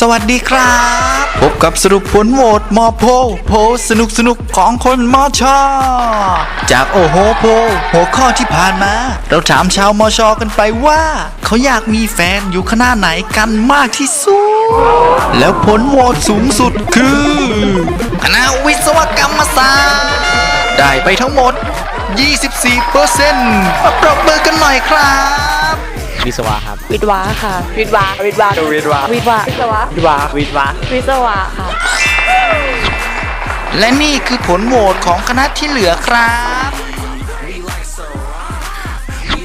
สวัสดีครับ พบกับสรุปผลโหวตมอโพโพสนุกสนุกของคนมอชอจากโอโหโพหัวข้อที่ผ่านมา เราถามชาวมอชอกันไปว่า เขาอยากมีแฟนอยู่คณะไหนกันมากที่สุด แล้วผลโหวตสูงสุดคือคณะวิศวกรรมศาสตร์ได้ไปทั้งหมด 24เปอร์เซ็นต์ปรบมือกันหน่อยครับ วิศวะครับ วิทย์วะค่ะ วิทย์วะวิทย์วะวิศวะวิทย์วะวิศวะวิศวะวิศวะวิศวะค่ะ และนี่คือผลโหวตของคณะที่เหลือครับ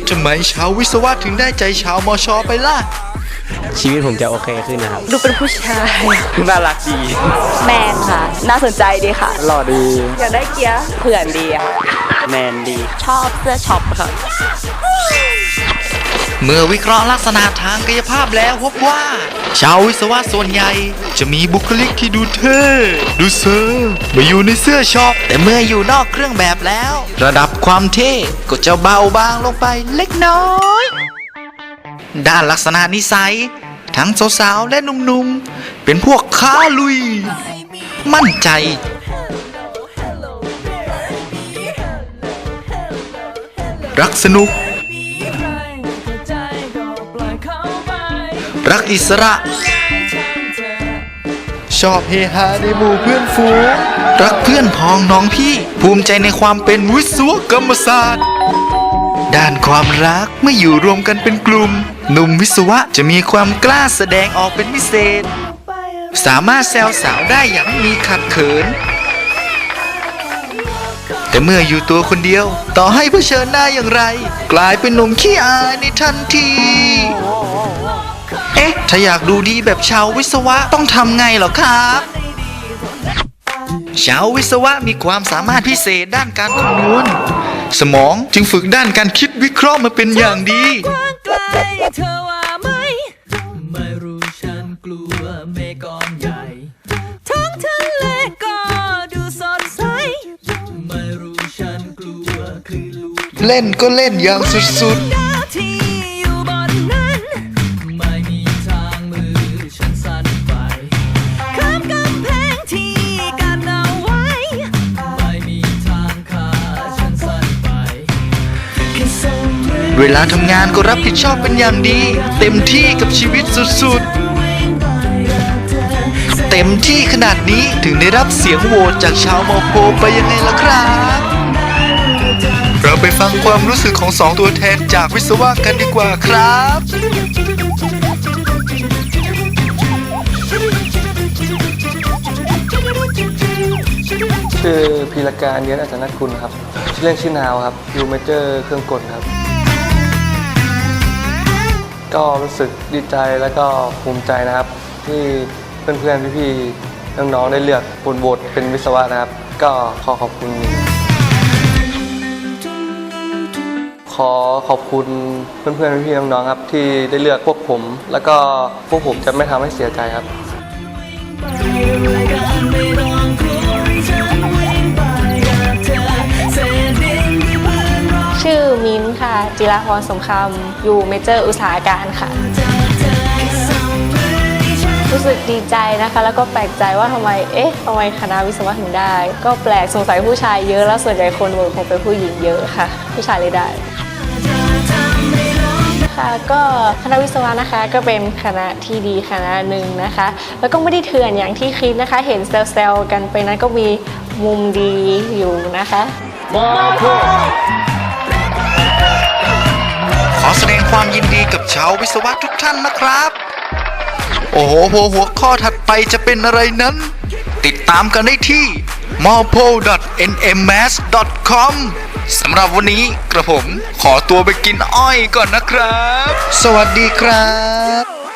ทำไมชาววิศวะถึงได้ใจชาวมอชอไปล่ะ ชีวิตผมจะโอเคขึ้นนะครับ ดูเป็นผู้ชาย น่ารักดี แมนค่ะ น่าสนใจดีค่ะ หล่อดี อยากได้เกียร์เผื่อนดีอะค่ะ แมนดี ชอบเสื้อช็อปค่ะ เมื่อวิเคราะห์ลักษณะทางกายภาพแล้วพบว่า ชาววิศวะส่วนใหญ่ จะมีบุคลิกที่ดูเท่ดูเซอร์มาอยู่ในเสื้อช็อปแต่เมื่ออยู่นอกเครื่องแบบแล้ว ระดับความเท่ก็จะเบาบางลงไปเล็กน้อย ด้านลักษณะนิสัย ทั้งสาวๆและหนุ่มๆ เป็นพวกค้าลุย มั่นใจรักสนุก อิสระ ชอบเฮฮาในหมู่เพื่อนฝูงรักเพื่อนพ้องน้องพี่ ภูมิใจในความเป็นวิศวกรรมศาสตร์ ด้านความรักเมื่ออยู่รวมกันเป็นกลุ่มหนุ่มวิศวะจะมีความกล้าแสดงออกเป็นพิเศษ สามารถแซวสาวได้อย่างม่มีขัดเขิน แต่เมื่ออยู่ตัวคนเดียว ต่อให้เผชิญหน้าอย่างไร กลายเป็นหนุ่มขี้อายในทันที เอ๊ะ ถ้าอยากดูดีแบบชาววิศวะต้องทำไงเหรอครับ ชาววิศวะมีความสามารถพิเศษด้านการคำนวณ สมองจึงฝึกด้านการคิดวิเคราะห์มาเป็นอย่างดีกว้างไกลเธอว่าไหมไม่รู้ฉันกลัวเมฆก้อนใหญ่ท้องทะเลก็ดูสดใส ไม่รู้ฉันกลัวคลื่นลูกเล่นก็เล่นอย่างสุดดาวที่อยู่บ เวลาทำงานก็รับผิดชอบเป็นอย่างดี เต็มที่กับชีวิตสุดๆ เต็มที่ขนาดนี้ถึงได้รับเสียงโหวตจากชาวมอโพไปยังไงล่ะครับ เราไปฟังความรู้สึกของสองตัวแทนจากวิศวะกันดีกว่าครับชื่อพีรการเย็นอาจารย์คุณครับชื่อเล่นชื่อนาวครับยูเมเจอร์เครื่องกลครับ ก็รู้สึกดีใจและก็ภูมิใจนะครับ ที่เพื่อนๆพี่ๆน้องๆได้เลือกบนโหวตเป็นวิศวะนะครับ ก็ขอขอบคุณ ขอขอบคุณเพื่อนๆพี่ๆน้องๆครับ ที่ได้เลือกพวกผม แล้วก็พวกผมจะไม่ทำให้เสียใจครับ จิราพรสงครามอยู่เมเจอร์อุตสาหการค่ะ รู้สึกดีใจนะคะ แล้วก็แปลกใจว่าทำไม เอ๊ะทำไมคณะวิศวะถึงได้ ก็แปลกสงสัยผู้ชายเยอะแล้วส่วนใหญ่คนโหวตคงเป็นผู้หญิงเยอะค่ะ ผู้ชายเลยได้ค่ะก็คณะวิศวะนะคะก็เป็นคณะที่ดีคณะหนึ่งนะคะ แล้วก็ไม่ได้เถื่อนอย่างที่คิดนะคะ เห็นแซวๆกันไปนั้นก็มีมุมดีอยู่นะคะขอแสดง ความยินดีกับชาววิศวะทุกท่านนะครับ โอ้โหหัวข้อถัดไปจะเป็นอะไรนั้น ติดตามกันได้ที่ m o p o n m s c o m สำหรับวันนี้กระผมขอตัวไปกินอ้อยก่อนนะครับ สวัสดีครับ